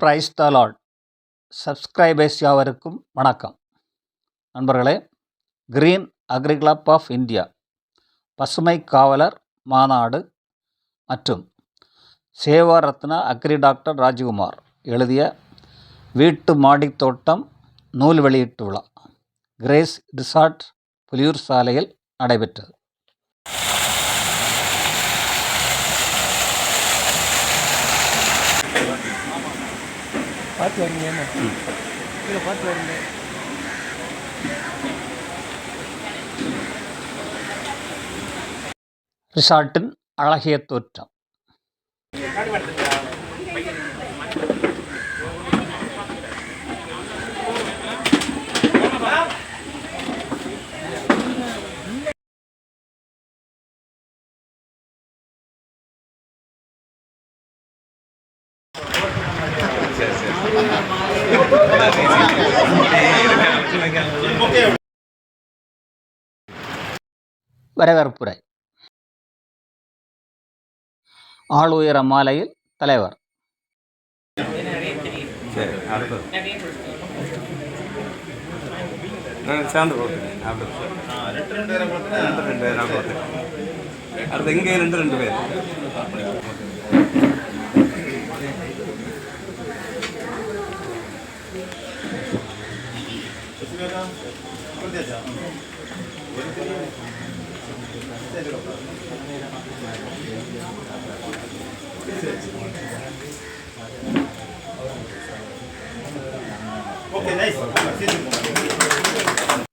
Praise the Lord. Subscribers யாவருக்கும் வணக்கம். நண்பர்களே green agri club of India பசுமை காவலர் மாநாடு மற்றும் சேவா ரத்னா அக்ரி டாக்டர் ராஜ்குமார் எழுதிய வீட்டு மாடித் தோட்டம் நூல் வெளியீட்டு விழா கிரேஸ் ரிசார்ட் புலியூர் சாலையில் நடைபெற்றது. பார்த்து வரீங்க என்ன இல்லை பார்த்து வரீங்க. ரிசார்ட்டின் அழகிய தோற்றம். வரவேற்புரை. ஆளுயர மாலையில் தலைவர். சேர்ந்து அடுத்து இங்கே ரெண்டு ரெண்டு பேர்.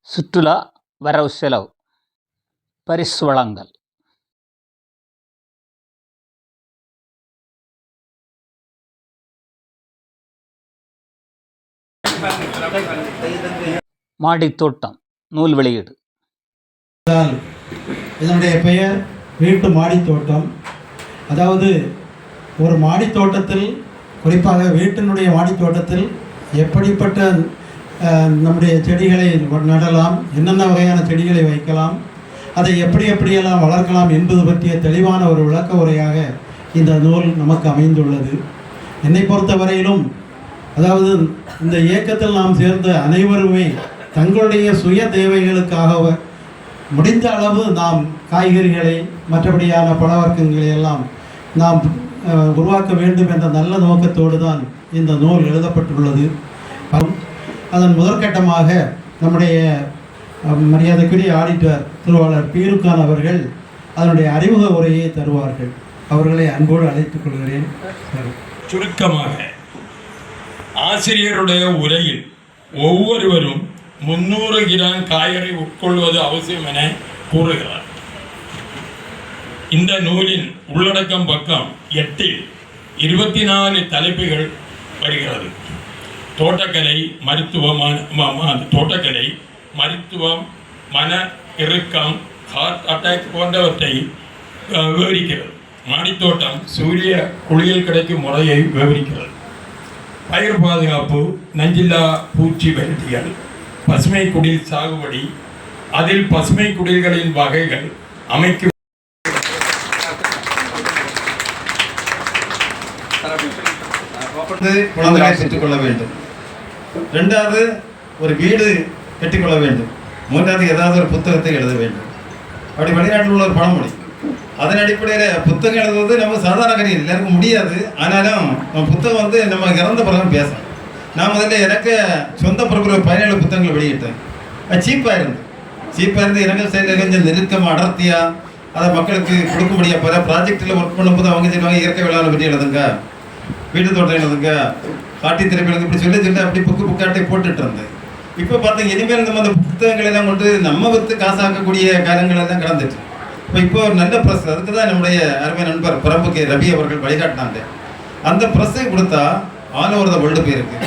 சுற்றுலா வரவு செலவு பரிசு வழங்கல். மாடித் தோட்டம் நூல் வெளியீடு. இதனுடைய பெயர் வீட்டு மாடித் தோட்டம் அதாவது ஒரு மாடித் தோட்டத்தில் குறிப்பாக வீட்டினுடைய மாடித் தோட்டத்தில் எப்படிப்பட்ட நம்முடைய செடிகளை நடலாம் என்னென்ன வகையான செடிகளை வைக்கலாம் அதை எப்படி எப்படியெல்லாம் வளர்க்கலாம் என்பது பற்றிய தெளிவான ஒரு விளக்க உரையாக இந்த நூல் நமக்கு அமைந்துள்ளது. என்னை பொறுத்தவரையிலும் அதாவது இந்த இயக்கத்தில் நாம் சேர்ந்த அனைவருமே தங்களுடைய சுய தேவைகளுக்காக முடிந்த அளவு நாம் காய்கறிகளை மற்றபடியான பழ வர்க்கங்களை எல்லாம் நாம் உருவாக்க வேண்டும் என்ற நல்ல நோக்கத்தோடு தான் இந்த நூல் எழுதப்பட்டுள்ளது. அதன் முதற்கட்டமாக நம்முடைய மரியாதைக்குரிய ஆடிட்டர் திருவாளர் பீருக்கான் அவர்கள் அதனுடைய அறிமுக உரையை தருவார்கள். அவர்களை அன்போடு அழைத்துக் கொள்கிறேன். சுருக்கமாக ஆசிரியருடைய உரையில் ஒவ்வொருவரும் முன்னூறு கிராம் காய்கறி உட்கொள்வது அவசியம் என கூறுகிறார். இந்த நூலின் உள்ளடக்கம் பக்கம் எட்டில் இருபத்தி நாலு தலைப்புகள் வருகிறது. தோட்டக்கலை மருத்துவமான தோட்டக்கலை மருத்துவம் மன இறுக்கம் ஹார்ட் அட்டாக் போன்றவற்றை விவரிக்கிறது. மாடித்தோட்டம் சூரிய குளியல் கிடைக்கும் முறையை விவரிக்கிறது. பயிர் பாதுகாப்பு நஞ்சில்லா பூச்சி விரட்டிகள் பசுமை குடில் சாகுபடி அதில் பசுமை குடில்களின் வகைகள் அமைக்கும் குழந்தைகளை பெற்றுக்கொள்ள வேண்டும். ரெண்டாவது ஒரு வீடு கட்டிக்கொள்ள வேண்டும். மூன்றாவது ஏதாவது ஒரு புத்தகத்தை எழுத வேண்டும். அப்படி வெளிநாட்டில் உள்ள ஒரு பழமொழி. அதன் அடிப்படையில் புத்தகம் எழுதுவது நம்ம சாதாரண காரியம் எல்லாருக்கும் முடியாது. ஆனாலும் நம்ம புத்தகம் வந்து நம்ம இறந்த பிறகு பேசணும் நான் முதல்ல எனக்கு சொந்த பிறகு பதினேழு புத்தகங்களை வெளியிட்டேன். அது சீப்பாக இருந்து சீப்பாக இருந்து இரங்கல் செயலில் கொஞ்சம் நெருக்கமாக அடர்த்தியாக அதை மக்களுக்கு கொடுக்க முடியாது பல ப்ராஜெக்டில் ஒர்க் பண்ணும்போது அவங்க சொல்லுவாங்க இயற்கை வேளாண் பற்றி எழுதுங்க. வீட்டு தோட்டம் எழுதுங்க. காட்டி திரைப்படம் எழுதுங்க. இப்படி சொல்லி சொல்லி அப்படி புக்கு புக்காட்டை போட்டுட்டு இருந்தேன். இப்போ பார்த்தீங்க இனிமேல் நம்ம அந்த புத்தகங்கள் எல்லாம் கொண்டு நம்ம வித்து காசாக்கக்கூடிய காலங்கள் எல்லாம் கடந்துட்டு இப்போ இப்போ ஒரு நல்ல ப்ரெஸ் அதுக்கு தான் நம்முடைய அருமை நண்பர் பிரபு கே. ரவி அவர்கள் வழிகாட்டினாங்க. அந்த ப்ரெஸ்ஸை கொடுத்தா ஆல் ஓவர் த வேர்ல்டு போயிருக்கு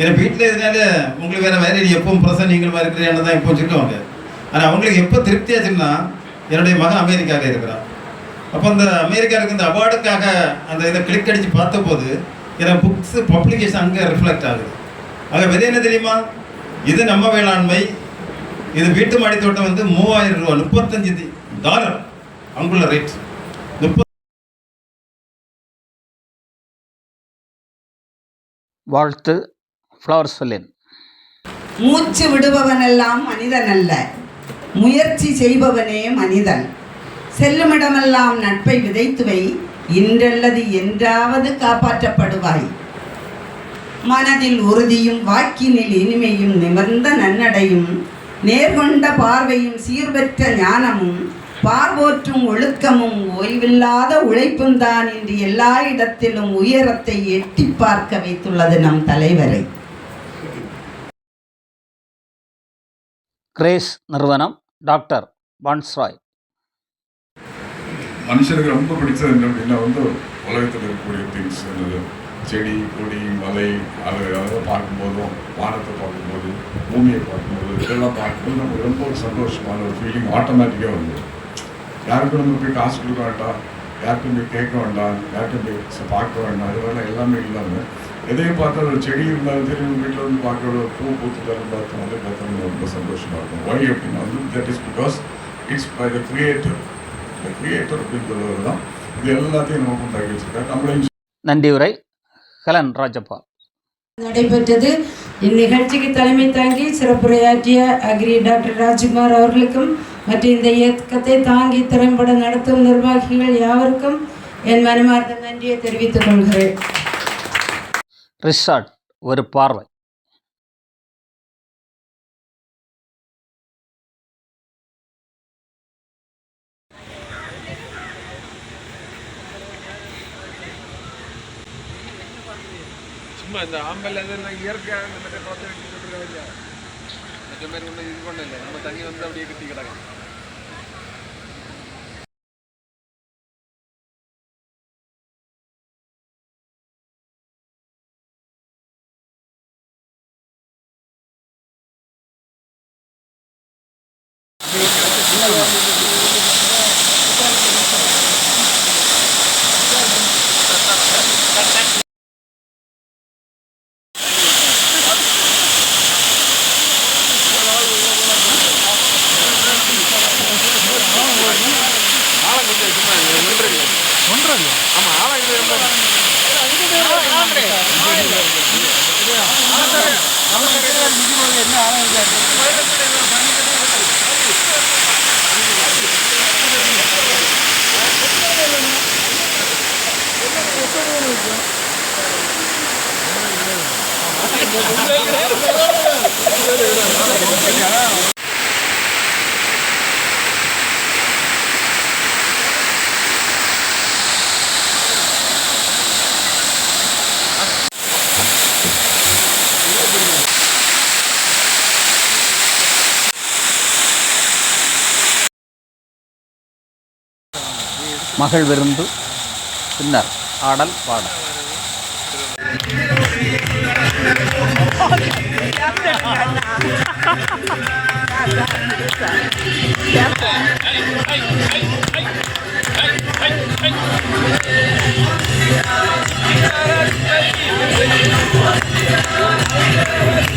ஏன்னா வீட்டில் இதனால உங்களுக்கு வேறு வேறு இல்லை எப்பவும் நீங்கள் நீங்களுமா இருக்கிறீங்கன்னு தான் இப்போ சொல்லுவாங்க ஆனால் அவங்களுக்கு எப்போ திருப்தியாச்சுன்னா என்னுடைய மகன் அமெரிக்காவில் இருக்கிறான். அப்போ அந்த அமெரிக்காவுக்கு இந்த அவார்டுக்காக அந்த இதை கிளிக் அடித்து பார்த்தபோது எனக்கு புக்ஸ் பப்ளிகேஷன் அங்கே ரிஃப்ளெக்ட் ஆகுது. ஆக விதை என்ன தெரியுமா? இது நம்ம வேளாண்மை. இது வீட்டு மாடி தோட்டம் வந்து மூவாயிரம் ரூபா முப்பத்தஞ்சு டாலர் அங்குள்ள ரேட் வாழ்த்து ஃப்ளவர் சொல்லின். மூச்சு விடுபவனெல்லாம் மனிதன் அல்ல முயற்சி செய்பவனே மனிதன். செல்லுமிடமெல்லாம் நட்பை விதைத்து வை இன்றல்லது என்றாவது காப்பாற்றப்படுவாய். மனதில் உறுதியும் வாக்கினில் இனிமையும் நிமிர்ந்த நன்னடையும் நேர்கொண்ட பார்வையும் சீர்பெற்ற ஞானமும் பார்வோற்றும் ஒழுக்கமும் ஓய்வில்லாத உழைப்பும் தான் இன்று எல்லா இடத்திலும் உயரத்தை எட்டி பார்க்க வைத்துள்ளது நம் தலைவரை. கிரேஸ் நிறுவனம் டாக்டர் பான்ஸ்ராய். மனுஷனுக்கு ரொம்ப பிடிச்சது என்ன அப்படின்னா வந்து உலகத்தில் இருக்கக்கூடிய திங்ஸ் என்னது? செடி கொடி மலை அது அதெல்லாம் பார்க்கும்போதும் வானத்தை பார்க்கும்போது பூமியை பார்க்கும்போது இதெல்லாம் பார்க்கும்போது நமக்கு ரொம்ப ஒரு சந்தோஷமான ஒரு ஃபீலிங் ஆட்டோமேட்டிக்காக வந்து யாருக்கும் நம்ம போய் காசு கொடுக்க வேண்டாம். யாருக்கும் போய் கேட்க வேண்டாம். யாருக்கும் போய் பார்க்க வேண்டாம். இதெல்லாம் எல்லாமே இல்லாமல் எதையும் பார்த்தா ஒரு செடி இருந்தாலும் சரி நம்ம வீட்டில் வந்து பார்க்குற ஒரு பூ பூத்துட்டாலும் பார்த்தோம் அதை பார்த்தா ரொம்ப சந்தோஷமாக இருக்கும். ஒய் அப்படின்னா வந்து that is because it's by the creator இந்த கிரியேட்டர் அப்படின்றவர் தான். இது எல்லாத்தையும் நமக்கு உண்டாக்கி வச்சிருக்காரு. நம்மளையும் நன்றி உரை. ஹெலன் ராஜபால் நடைபெற்றது. இந்நிகழ்ச்சிக்கு தலைமை தாங்கி சிறப்புரையாற்றிய அக்ரி டாக்டர் ராஜ்குமார் அவர்களுக்கும் மற்றும் இந்த இயக்கத்தை தாங்கி திறம்பட நடத்தும் நிர்வாகிகள் யாவருக்கும் என் மனமார்ந்த நன்றியை தெரிவித்துக் கொள்கிறேன் ரிஷாட் ஒரு பார்வை சும்மா இந்த ஆம்பல் அது என்ன இயற்கையாக இந்த மாதிரி മറ്റുള്ളവർ കൊണ്ട് ഇത് കൊണ്ടല്ലേ വന്ന് അവിടെ കിട്ടി കിടക്കാം Thank you. அப்படியே கட்டி கிடக்கும் ஆழம் கொஞ்சம் சும்மா ஒன்றரை என்ன ஆரம்பிச்சாரு மகள் விருந்து பின்னர் ஆடல் பாடல். Thank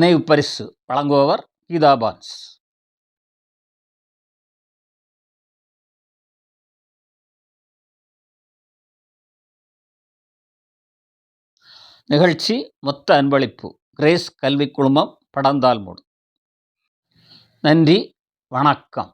நினைவு பரிசு வழங்குபவர் கீதா பான்ஸ். நிகழ்ச்சி மொத்த அன்பளிப்பு. கிரேஸ் கல்வி குழுமம் படந்தால் மூடு. நன்றி வணக்கம்.